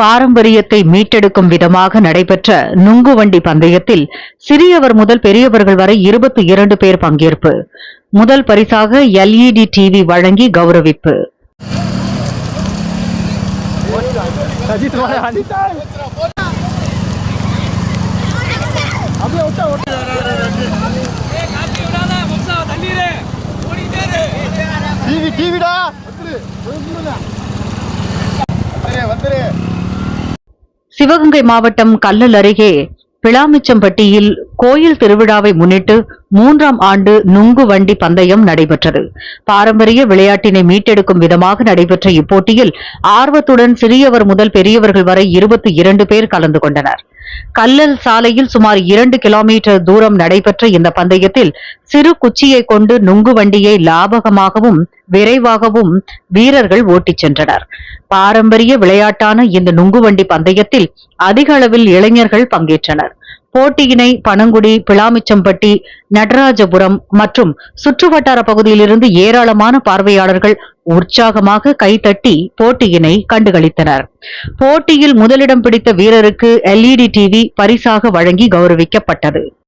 பாரம்பரியத்தை மீட்டெடுக்கும் விதமாக நடைபெற்ற நுங்குவண்டி பந்தயத்தில் சிறியவர் முதல் பெரியவர்கள் வரை இருபத்தி இரண்டு பேர் பங்கேற்பு. முதல் பரிசாக எல்இடி டிவி வழங்கி கௌரவிப்பு. டிவி டிவிடா வந்துரு வந்துரு. சிவகங்கை மாவட்டம் கல்லல் அருகே பிளாமிச்சம்பட்டியில் கோயில் திருவிழாவை முன்னிட்டு மூன்றாம் ஆண்டு நுங்கு வண்டி பந்தயம் நடைபெற்றது. பாரம்பரிய விளையாட்டினை மீட்டெடுக்கும் விதமாக நடைபெற்ற இப்போட்டியில் ஆர்வத்துடன் சிறியவர் முதல் பெரியவர்கள் வரை இருபத்தி இரண்டு பேர் கலந்து கொண்டனர். கல்லல் சாலையில் சுமார் இரண்டு கிலோமீட்டர் தூரம் நடைபெற்ற இந்த பந்தயத்தில் சிறு குச்சியை கொண்டு நுங்கு வண்டியை லாபகமாகவும் விரைவாகவும் வீரர்கள் ஓட்டிச் சென்றனர். பாரம்பரிய விளையாட்டான இந்த நுங்குவண்டி பந்தயத்தில் அதிக அளவில் இளைஞர்கள் பங்கேற்றனர். போட்டியினை பனங்குடி பிளாமிச்சம்பட்டி நடராஜபுரம் மற்றும் சுற்றுவட்டார பகுதியிலிருந்து ஏராளமான பார்வையாளர்கள் உற்சாகமாக கைதட்டி போட்டியினை கண்டுகளித்தனர். போட்டியில் முதலிடம் பிடித்த வீரருக்கு எல்இடி டிவி பரிசாக வழங்கி கௌரவிக்கப்பட்டது.